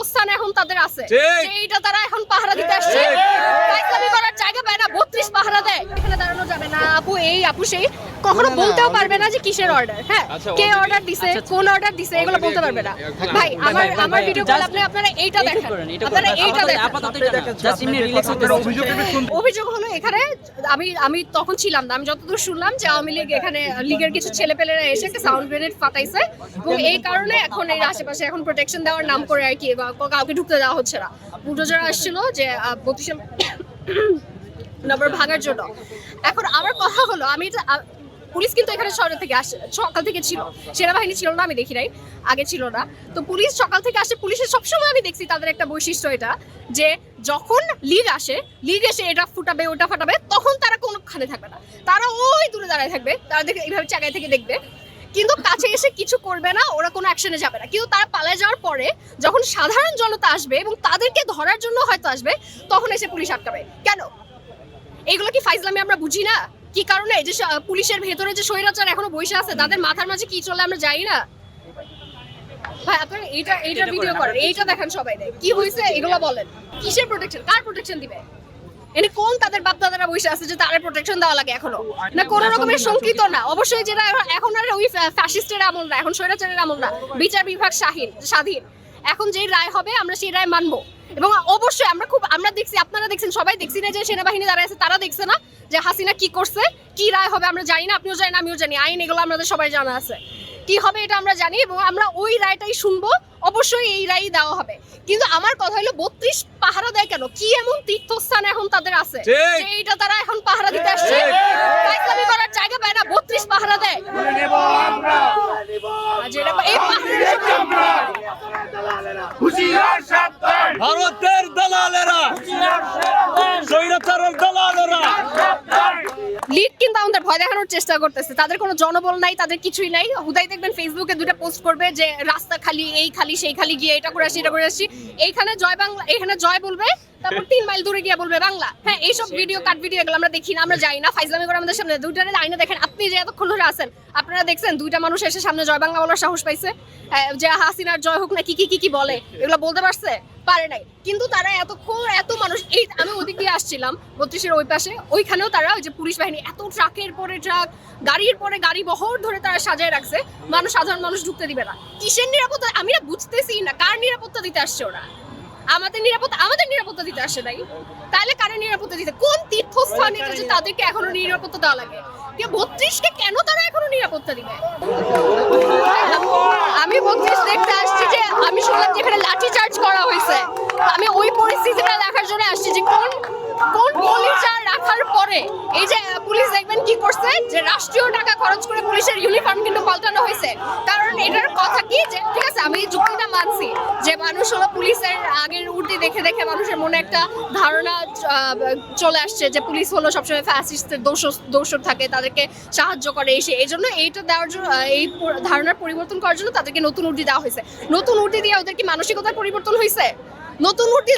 তীর্থস্থান এখন তাদের আছে। যে এইটা তারা এখন পাহারা দিতে আসছে। করার জায়গা পায় না বত্রিশ পাহারা দেয়। এখানে দাঁড়ানো আপু এই আপু সেই কখনো বলতেও পারবে না যে কিসের অর্ডার হ্যাঁ আচ্ছা, কে অর্ডার দিছে কোন অর্ডার দিছে এগুলো বলতে পারবে না। ভাই আমার আমার ভিডিও just আপনি আপনারা এইটা দেখেন। আপনারা এইটা দেখেন। অভিযোগ হলো এখানে আমি আমি তখন ছিলাম না আমি যতদূর শুনলাম যে আওয়ামী লীগ এখানে লিগের কিছু ছেলেপেলেরা এসে একটা সাউন্ড গ্রেনেড ফাটাইছে। এবং এই কারণে এখন এর আশেপাশে এখন প্রোটেকশন দেওয়ার নাম করে আর কি বা কাউকে ঢুকতে দেওয়া হচ্ছে না। বুলডোজার আসছিল যে বত্রিশ নম্বর ভাঙার জন্য। এখন আমার কথা হলো, আমি পুলিশ কিন্তু এখানে শহর থেকে আসে, সকাল থেকে ছিল, সেনাবাহিনী ছিল না, আমি দেখি নাই, আগে ছিল না। তো পুলিশ সকাল থেকে আসে, পুলিশের সবসময় আমি দেখছি তাদের একটা বৈশিষ্ট্য এটা, যে যখন লিগ আসে, লিগ এসে এটা ফুটাবে, ওটা ফাটাবে, তখন তারা কোনোখানে থাকবে না। তারা ওই দূরে দাঁড়ায় থাকবে, তারা দেখে এইভাবে চাগায় থেকে দেখবে। কিন্তু কাছে এসে কিছু করবে না, ওরা কোনো অ্যাকশনে যাবে না। কিন্তু তারা পালায় যাওয়ার পরে যখন সাধারণ জনতা আসবে এবং তাদেরকে ধরার জন্য হয়তো আসবে, তখন এসে পুলিশ আটকাবে। কেন? এগুলো কি ফাইজলামি আমরা বুঝি না? কি কারণে? এই যে পুলিশের ভেতরে যে স্বৈরাচার এখনও বসে আছে তাদের মাথার মাঝে কি চলে আমরা জানি না? ভাই আপনারা এইটা এইটা ভিডিও করেন এইটা দেখেন সবাই কি হয়েছে? এগুলো বলেন। কিসের প্রোটেকশন কার প্রোটেকশন দিবে? এনে কোন তাদের বাপ দাদারা বসে আছে যে তাদের প্রোটেকশন দেওয়া লাগে এখনও? না কোনো রকমের শঙ্কিত না। অবশ্যই যেটা এখন- এখন আর ওই ফ্যাসিস্টের আমল না এখন স্বৈরাচারের আমল না। বিচার বিভাগ স্বাধীন স্বাধীন। এখন যেই রায় হবে আমরা সেই রায় মানবো। এবং অবশ্যই আমরা খুব আমরা দেখছি আপনারা দেখছেন সবাই দেখছি না যে সেনাবাহিনী যারা আছে তারা দেখছে না যে হাসিনা কি করছে কি রায় হবে আমরা জানি না আপনিও জানেন আমিও জানি আইন এগুলো আমাদের সবাই জানা আছে। কি হবে এটা আমরা জানি এবং আমরা ওই রায়টাই শুনব অবশ্যই এই রায়ই দেওয়া হবে। কিন্তু আমার কথা হলো বত্রিশ পাহারা দেয় কেন? কি এমন তীর্থস্থান এখন তাদের আছে। যে এইটা তারা এখন পাহারা দিতে আসছে। ফাইজলামি করার জায়গা পায় না বত্রিশ পাহারা দেয়। এই ভারতের দালালেরা স্বৈরাচারের দালালেরা। লিড কিন্তু আমাদের ভয় দেখানোর চেষ্টা করতেছে। তাদের কোনো জনবল নাই তাদের কিছুই নাই। হুদাই দেখবেন ফেসবুকে দুটো পোস্ট করবে যে রাস্তা খালি এই খালি সেই খালি গিয়ে এটা করে আসি এটা করে আসি। এইখানে জয় বাংলা এখানে জয় বলবে তারপর তিন মাইল দূরে গিয়ে বলবে বাংলা। হ্যাঁ এইসব ভিডিও কাট ভিডিও এগুলো আমরা দেখি না আমরা যাই না। ফাইজলামি করে আমাদের সামনে। দুইটার আইনে দেখেন আপনি যে এতক্ষণ ধরে আছেন আপনারা দেখছেন দুইটা মানুষ এসে সামনে জয় বাংলা বলার সাহস পাইছে। যে হাসিনার জয় হোক না কি কি কি কি বলে এগুলো বলতে পারছে? পারে নাই। কিন্তু তারা এতক্ষণ এত মানুষ এই আমি ওদিক দিয়ে আসছিলাম বত্রিশের ওই পাশে। ওইখানেও তারা ওই যে পুলিশ বাহিনী এত ট্রাকের পরে ট্রাক গাড়ির পরে গাড়ি বহর ধরে তারা সাজায় রাখছে। মানুষ সাধারণ মানুষ ঢুকতে দিবে না। কিসের নিরাপত্তা? আমি না বুঝতেছি না। কার নিরাপত্তা দিতে আসছে ওরা? আমাদের নিরাপত্তা আমাদের নিরাপত্তা দিতে আসে নাই তাহলে কারের নিরাপত্তা দিতে কোন তীর্থস্থান যে তাদেরকে এখনও নিরাপত্তা দেওয়া লাগে? কে বত্রিশকে কেন তারা এখনও নিরাপত্তা দিবে? আমি বত্রিশ দেখতে আসছি যে আমি এখানে লাঠি চার্জ করা হয়েছে। আমি ওই পরিস্থিতিটা দেখার জন্য আসছি যে কোন কোন পুলিশার রাখার পরে এই যে পুলিশ দেখবেন কি করছে? যে রাষ্ট্রীয় টাকা খরচ করে পুলিশের ইউনিফর্ম কিন্তু পাল্টানো হয়েছে। কারণ এটার কথা কি? যে, ঠিক আছে, আমি যুক্তিটা মানছি যে মানুষ হলো পুলিশের আগের উর্দি দেখে দেখে মানুষের মনে একটা ধারণা চলে আসছে যে পুলিশ হলো সবসময় ফ্যাসিস্টের দোষ, দোষর থাকে, তাদেরকে সাহায্য করে এসে। এই জন্য এইটা দেওয়ার জন্য এই ধারণার পরিবর্তন করার জন্য তাদেরকে নতুন উর্দি দেওয়া হয়েছে। নতুন উর্দি দিয়ে ওদের কি মানসিকতার পরিবর্তন হয়েছে? নতুন উর্দি